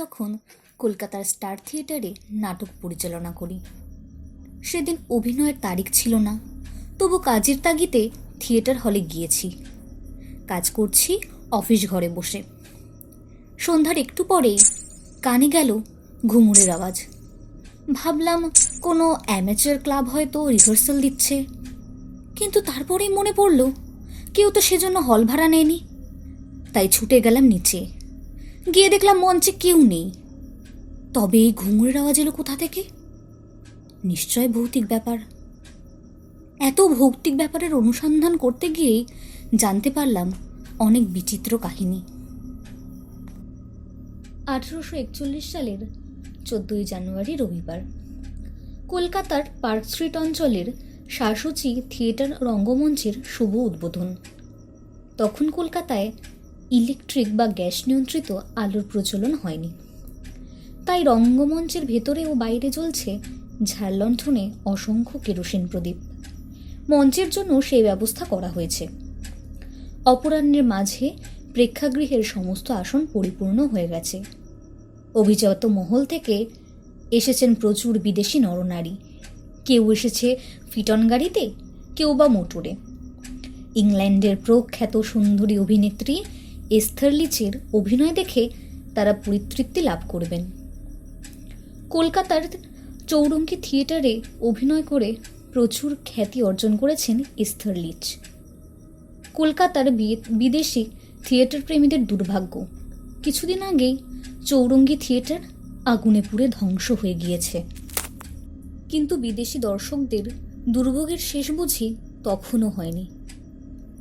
তখন কলকাতার স্টার থিয়েটারে নাটক পরিচালনা করি। সেদিন অভিনয়ের তারিখ ছিল না, তবু কাজের তাগিতে থিয়েটার হলে গিয়েছি। কাজ করছি অফিস ঘরে বসে। সন্ধ্যার একটু পরেই কানে গেল ঘুমুরের আওয়াজ। ভাবলাম কোনো অ্যামেচার ক্লাব হয়তো রিহার্সাল দিচ্ছে। কিন্তু তারপরেই মনে পড়ল, কেউ তো সেজন্য হল ভাড়া নেয়নি। তাই ছুটে গেলাম নিচে। গিয়ে দেখলাম মঞ্চে কেউ নেই। তবে এই ঘুঙুরের আওয়াজ এলো কোথা থেকে? নিশ্চয় ভৌতিক ব্যাপার। এত ভৌতিক ব্যাপারের অনুসন্ধান করতে গিয়েই জানতে পারলাম অনেক বিচিত্র কাহিনী। আঠেরোশো একচল্লিশ সালের চোদ্দই জানুয়ারি রবিবার, কলকাতার পার্ক স্ট্রিট অঞ্চলের শাসুচি থিয়েটার রঙ্গমঞ্চের শুভ উদ্বোধন। তখন কলকাতায় ইলেকট্রিক বা গ্যাস নিয়ন্ত্রিত আলোর প্রচলন হয়নি। তাই রঙ্গমঞ্চের ভেতরে ও বাইরে জ্বলছে ঝাড়লণ্ঠনে অসংখ্য কেরোসিন প্রদীপ। মঞ্চের জন্য সেই ব্যবস্থা করা হয়েছে। অপরাহ্নের মাঝে প্রেক্ষাগৃহের সমস্ত আসন পরিপূর্ণ হয়ে গেছে। অভিজাত মহল থেকে এসেছেন প্রচুর বিদেশি নরনারী। কেউ এসেছে ফিটন গাড়িতে, কেউ বা মোটরে। ইংল্যান্ডের প্রখ্যাত সুন্দরী অভিনেত্রী এস্থেরলিচের অভিনয় দেখে তারা পরিতৃপ্তি লাভ করবেন। কলকাতার চৌরঙ্গি থিয়েটারে অভিনয় করে প্রচুর খ্যাতি অর্জন করেছেন এস্থেরলিচ কলকাতার বিদেশি থিয়েটার প্রেমীদের দুর্ভাগ্য। কিছুদিন আগেই চৌরঙ্গি থিয়েটার আগুনে পুড়ে ধ্বংস হয়ে গিয়েছে। কিন্তু বিদেশি দর্শকদের দুর্ভোগের শেষ বুঝি তখনও হয়নি।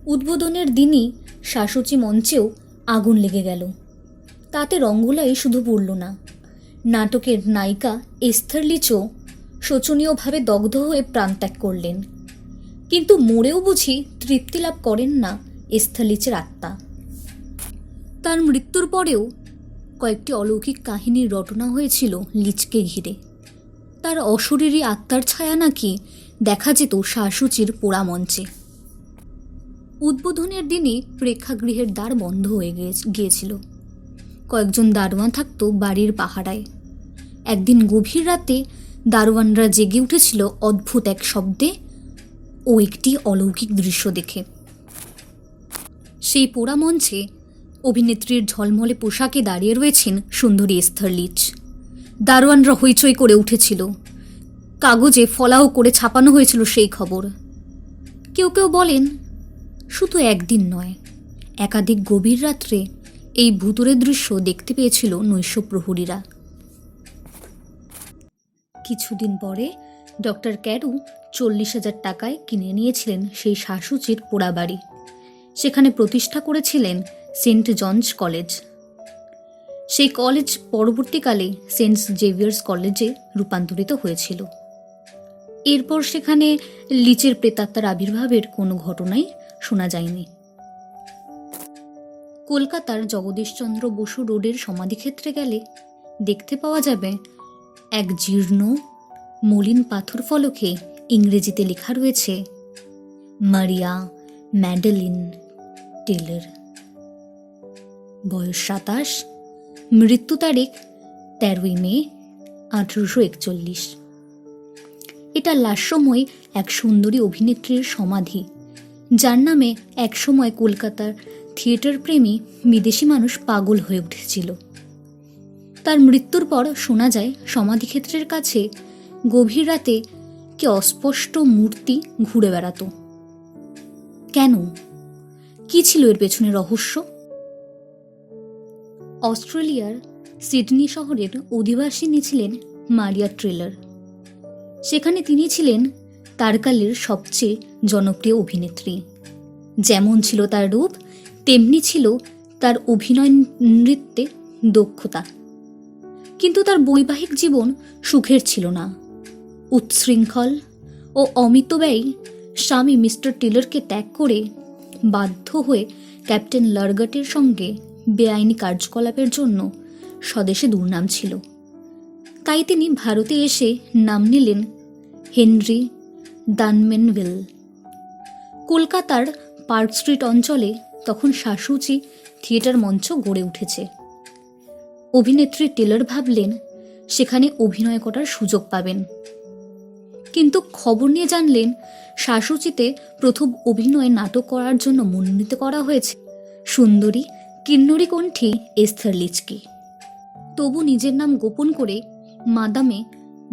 উদ্বোধনের দিনই শাসুচি মঞ্চেও আগুন লেগে গেল। তাতে রঙ্গলাই শুধু পড়ল না। নাটকের নায়িকা এস্থেরলিচও শোচনীয়ভাবে দগ্ধ হয়ে প্রাণত্যাগ করলেন। কিন্তু মরেও বুঝি তৃপ্তি লাভ করেন না এস্থেরলিচের আত্মা। তার মৃত্যুর পরেও কয়েকটি অলৌকিক কাহিনীর রটনা হয়েছিল লিচকে ঘিরে। তার অশরীরী আত্মার ছায়া নাকি দেখা যেত শাসুচির পোড়া মঞ্চে। উদ্বোধনের দিনই প্রেক্ষাগৃহের দ্বার বন্ধ হয়ে গিয়ে- গিয়েছিল। কয়েকজন দারোয়ান থাকতো বাড়ির পাহারায়। একদিন গভীর রাতে দারোয়ানরা জেগে উঠেছিল অদ্ভুত এক শব্দে ও একটি অলৌকিক দৃশ্য দেখে। সেই পোড়া মঞ্চে অভিনেত্রীর ঝলমলে পোশাকে দাঁড়িয়ে রয়েছেন সুন্দরী এস্থেরলিচ দারোয়ানরা হইচই করে উঠেছিল। কাগজে ফলাও করে ছাপানো হয়েছিল সেই খবর। কেউ কেউ বলেন শুধু একদিন নয়, একাধিক গভীর রাত্রে এই ভুতুরে দৃশ্য দেখতে পেয়েছিল নৈশ প্রহরীরা কিছুদিন পরে ডক্টর ক্যারু চল্লিশ হাজার টাকায় কিনে নিয়েছিলেন সেই শাসুচির পোড়া বাড়ি সেখানে প্রতিষ্ঠা করেছিলেন সেন্ট জনস কলেজ। সেই কলেজ পরবর্তীকালে সেন্ট জেভিয়ার্স কলেজে রূপান্তরিত হয়েছিল। এরপর সেখানে লিচের প্রেতাত্মার আবির্ভাবের কোনো ঘটনাই শোনা যায়নি। কলকাতার জগদীশচন্দ্র বসু রোডের সমাধিক্ষেত্রে গেলে দেখতে পাওয়া যাবে এক জীর্ণ, মলিন পাথর ফলকে ইংরেজিতে লেখা রয়েছে, মারিয়া ম্যাডেলিন টেলর। বয়স সাতাশ, মৃত্যু তারিখ তেরোই মে, আঠেরোশো একচল্লিশ। এটা লাস্যময় এক সুন্দরী অভিনেত্রীর সমাধি। যার নামে একসময় কলকাতার থিয়েটার প্রেমী বিদেশি মানুষ পাগল হয়ে উঠেছিল। তার মৃত্যুর পর শোনা যায়, সমাধিক্ষেত্রের কাছে গভীর রাতে কি অস্পষ্ট মূর্তি ঘুরে বেড়াতো। কেন? কি ছিল এর পেছনে রহস্য? অস্ট্রেলিয়ার সিডনি শহরের অধিবাসিনী ছিলেন মারিয়া ট্রেলার। সেখানে তিনি ছিলেন তারকালের সবচেয়ে জনপ্রিয় অভিনেত্রী। যেমন ছিল তার রূপ, তেমনি ছিল তার অভিনয় নৃত্যে দক্ষতা। কিন্তু তার বৈবাহিক জীবন সুখের ছিল না। উচ্ছৃঙ্খল ও অমিতব্যয়ী স্বামী মিস্টার টেলরকে ত্যাগ করে বাধ্য হয়ে ক্যাপ্টেন লার্গটের সঙ্গে বেআইনি কার্যকলাপের জন্য স্বদেশে দুর্নাম ছিল। তাই তিনি ভারতে এসে নাম নিলেন হেনরি দানমেনভিল। কলকাতার পার্ক স্ট্রিট অঞ্চলে তখন শাসুচি থিয়েটার মঞ্চ গড়ে উঠেছে। অভিনেত্রী টেলর ভাবলেন, সেখানে অভিনয় করার সুযোগ পাবেন। কিন্তু খবর নিয়ে জানলেন শাসুচিতে প্রথম অভিনয় নাটক করার জন্য মনোনীত করা হয়েছে সুন্দরী কিন্নরী কণ্ঠী এস্থর লিচকে। তবু নিজের নাম গোপন করে মাদামে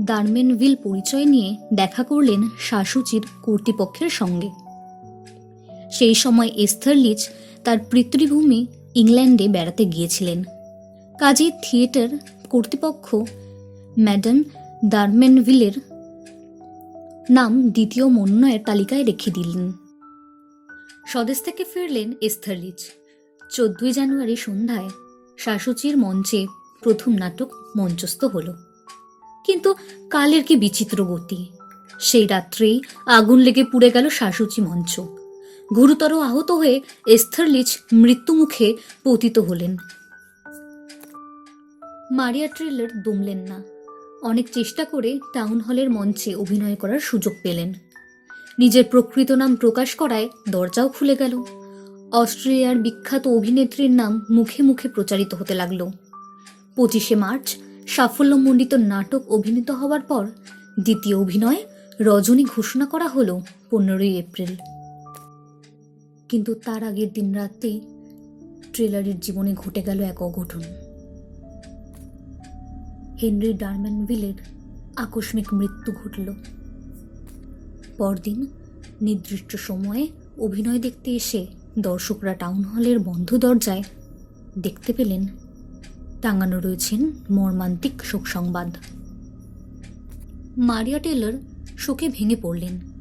দারমেনভিল পরিচয় নিয়ে দেখা করলেন শাসুচির কর্তৃপক্ষের সঙ্গে। সেই সময় এস্থর লিচ তার পিতৃভূমি ইংল্যান্ডে বেড়াতে গিয়েছিলেন। কাজেই থিয়েটার কর্তৃপক্ষ ম্যাডাম দার্মেনভিলের নাম দ্বিতীয় মনোনয়ের তালিকায় রেখে দিলেন। স্বদেশ থেকে ফিরলেন এস্থেরলিচ। চোদ্দই জানুয়ারি সন্ধ্যায় শাসুচির মঞ্চে প্রথম নাটক মঞ্চস্থ হল। কিন্তু কালের কি বিচিত্র গতি। সেই রাত্রেই আগুন লেগে পুড়ে গেল শাসুচি মঞ্চ। গুরুতর আহত হয়ে এস্থেরলিচ মৃত্যুমুখে পতিত হলেন। মারিয়া ট্রেলার দমলেন না। অনেক চেষ্টা করে টাউন হলের মঞ্চে অভিনয় করার সুযোগ পেলেন। নিজের প্রকৃত নাম প্রকাশ করায় দরজাও খুলে গেল। অস্ট্রেলিয়ার বিখ্যাত অভিনেত্রীর নাম মুখে মুখে প্রচারিত হতে লাগল। পঁচিশে মার্চ সাফল্যমণ্ডিত নাটক অভিনীত হওয়ার পর দ্বিতীয় অভিনয় রজনী ঘোষণা করা হলো পনেরোই এপ্রিল। কিন্তু তার আগের দিন রাতেই ট্রেলারের জীবনে ঘটে গেল এক অঘটন। হেনরি ডারম্যানভিলের আকস্মিক মৃত্যু ঘটল। পরদিন নির্দিষ্ট সময়ে অভিনয় দেখতে এসে দর্শকরা টাউন হলের বন্ধ দরজায় দেখতে পেলেন, টাঙানো রয়েছেন মর্মান্তিক শোক সংবাদ। মারিয়া টেলর শোকে ভেঙে পড়লেন।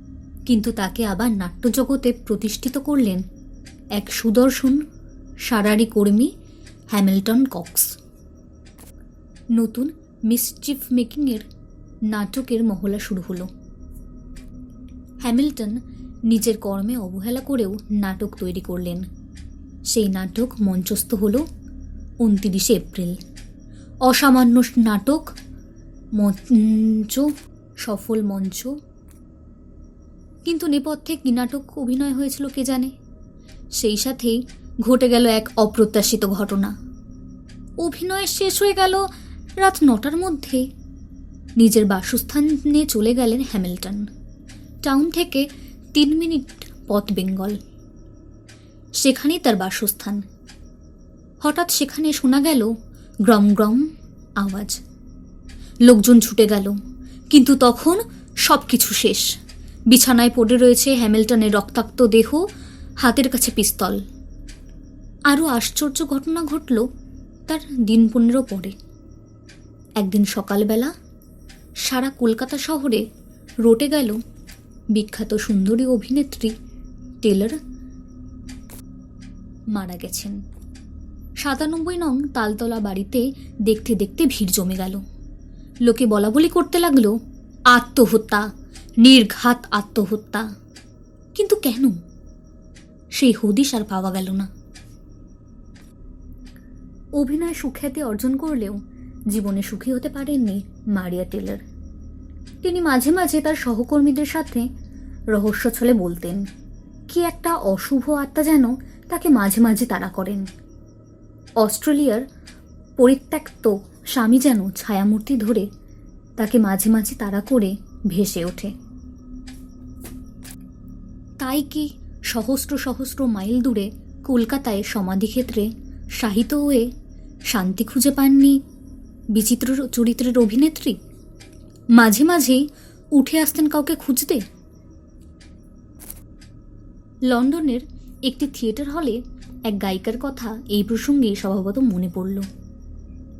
কিন্তু তাকে আবার নাট্যজগতে প্রতিষ্ঠিত করলেন এক সুদর্শন সারারি কর্মী হ্যামিল্টন কক্স। নতুন মিসচিফ মেকিংয়ের নাটকের মহলা শুরু হলো। হ্যামিল্টন নিজের কর্মে অবহেলা করেও নাটক তৈরি করলেন। সেই নাটক মঞ্চস্থ হল উনতিরিশে এপ্রিল। অসামান্য নাটক, মঞ্চ, সফল মঞ্চ কিন্তু নেপথ্যে কি নাটক অভিনয় হয়েছিল কে জানে? সেই সাথেই ঘটে গেল এক অপ্রত্যাশিত ঘটনা। অভিনয় শেষ হয়ে গেল রাত নটার মধ্যে। নিজের বাসস্থানে চলে গেলেন হ্যামিল্টন। টাউন থেকে তিন মিনিট পথ বেঙ্গল। সেখানেই তার বাসস্থান। হঠাৎ সেখানে শোনা গেল গ্রম গ্রম আওয়াজ। লোকজন ছুটে গেল, কিন্তু তখন সব কিছু শেষ। বিছানায় পড়ে রয়েছে হ্যামিল্টনের রক্তাক্ত দেহ, হাতের কাছে পিস্তল। আরও আশ্চর্য ঘটনা ঘটল তার দিন পনেরো পরে। একদিন সকালবেলা সারা কলকাতা শহরে রটে গেল বিখ্যাত সুন্দরী অভিনেত্রী টেলর মারা গেছেন। সাতানব্বই নং তালতলা বাড়িতে দেখতে দেখতে ভিড় জমে গেল। লোকে বলা বলি করতে লাগল, আত্মহত্যা! নির্ঘাত আত্মহত্যা। কিন্তু কেন? সেই হদিশ আর পাওয়া গেল না। অভিনয় সুখ্যাতি অর্জন করলেও জীবনে সুখী হতে পারেননি মারিয়া টেলার। তিনি মাঝে মাঝে তার সহকর্মীদের সাথে রহস্য ছলে বলতেন, কি একটা অশুভ আত্মা যেন তাকে মাঝে মাঝে তাড়া করেন। অস্ট্রেলিয়ার পরিত্যক্ত স্বামী যেন ছায়ামূর্তি ধরে তাকে মাঝে মাঝে তাড়া করে ভেসে ওঠে। তাই কি সহস্র সহস্র মাইল দূরে কলকাতায় সমাধিক্ষেত্রে শাহিত হয়ে শান্তি খুঁজে পাননি বিচিত্র চরিত্রের অভিনেত্রী? মাঝে মাঝেই উঠে আসতেন কাউকে খুঁজতে। লন্ডনের একটি থিয়েটার হলে এক গায়িকার কথা এই প্রসঙ্গে স্বভাবত মনে পড়ল।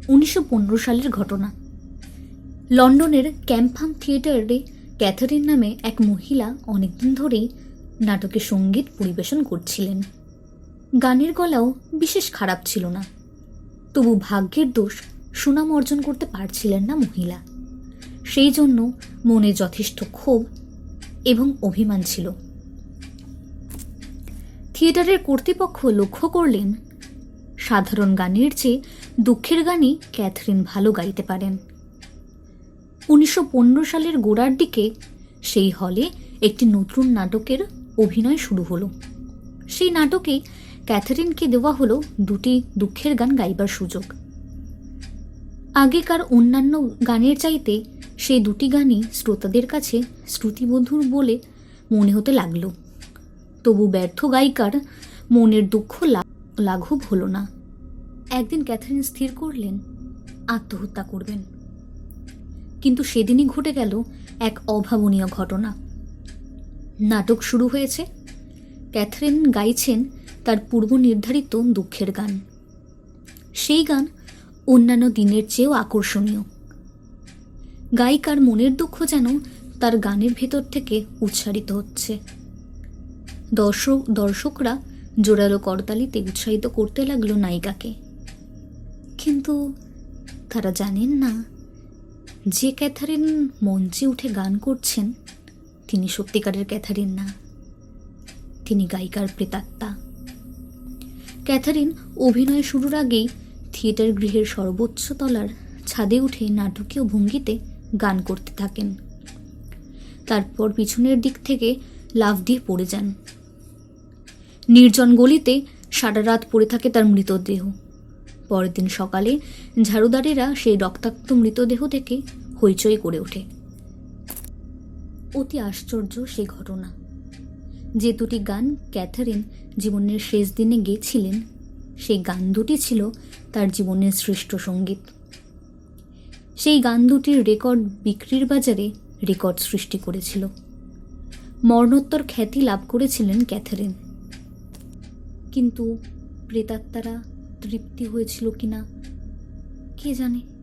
উনিশশো পনেরো সালের ঘটনা। লন্ডনের ক্যাম্পহাম থিয়েটারে ক্যাথারিন নামে এক মহিলা অনেকদিন ধরেই নাটকে সংগীত পরিবেশন করছিলেন। গানের গলাও বিশেষ খারাপ ছিল না। তবু ভাগ্যের দোষ সুনাম অর্জন করতে পারছিলেন না মহিলা। সেই জন্য মনে যথেষ্ট ক্ষোভ এবং অভিমান ছিল। থিয়েটারের কর্তৃপক্ষ লক্ষ্য করলেন, সাধারণ গানের চেয়ে দুঃখের গানই ক্যাথরিন ভালো গাইতে পারেন। উনিশশো পনেরো সালের গোড়ার দিকে সেই হলে একটি নতুন নাটকের অভিনয় শুরু হলো। সেই নাটকে ক্যাথারিনকে দেওয়া হলো দুটি দুঃখের গান গাইবার সুযোগ। আগেকার অন্যান্য গানের চাইতে সেই দুটি গানই শ্রোতাদের কাছে শ্রুতিবধুর বলে মনে হতে লাগল। তবু ব্যর্থ গায়িকার মনের দুঃখ লাঘব হলো না। একদিন ক্যাথারিন স্থির করলেন, আত্মহত্যা করবেন। কিন্তু সেদিনই ঘটে গেল এক অভাবনীয় ঘটনা। নাটক শুরু হয়েছে। ক্যাথরিন গাইছেন তার পূর্ব নির্ধারিত দুঃখের গান। সেই গান অন্যান্য দিনের চেয়েও আকর্ষণীয়। গায়িকার মনের দুঃখ যেন তার গানের ভেতর থেকে উচ্চারিত হচ্ছে। দর্শক, দর্শকরা জোরালো করতালিতে উৎসাহিত করতে লাগল নায়িকাকে। কিন্তু তারা জানেন না যে ক্যাথারিন মঞ্চে উঠে গান করছেন তিনি সত্যিকারের ক্যাথারিন না। তিনি গায়িকার প্রেতাত্মা। ক্যাথারিন অভিনয় শুরুর আগেই থিয়েটার গৃহের সর্বোচ্চ তলার ছাদে উঠে নাটকীয় ভঙ্গিতে গান করতে থাকেন। তারপর পিছনের দিক থেকে লাফ দিয়ে পড়ে যান। নির্জন গলিতে সারা রাত পড়ে থাকে তার মৃতদেহ। পরের দিন সকালে ঝাড়ুদারেরা সেই রক্তাক্ত মৃতদেহ থেকে হইচই করে ওঠে। অতি আশ্চর্য সে ঘটনা। যে দুটি গান ক্যাথারিন জীবনের শেষ দিনে গেয়েছিলেন, সেই গান দুটি ছিল তার জীবনের শ্রেষ্ঠ সংগীত। সেই গান দুটির রেকর্ড বিক্রির বাজারে রেকর্ড সৃষ্টি করেছিল। মরণোত্তর খ্যাতি লাভ করেছিলেন ক্যাথারিন। কিন্তু প্রেতাত্মারা তৃপ্তি হয়েছিল কিনা, কে জানে?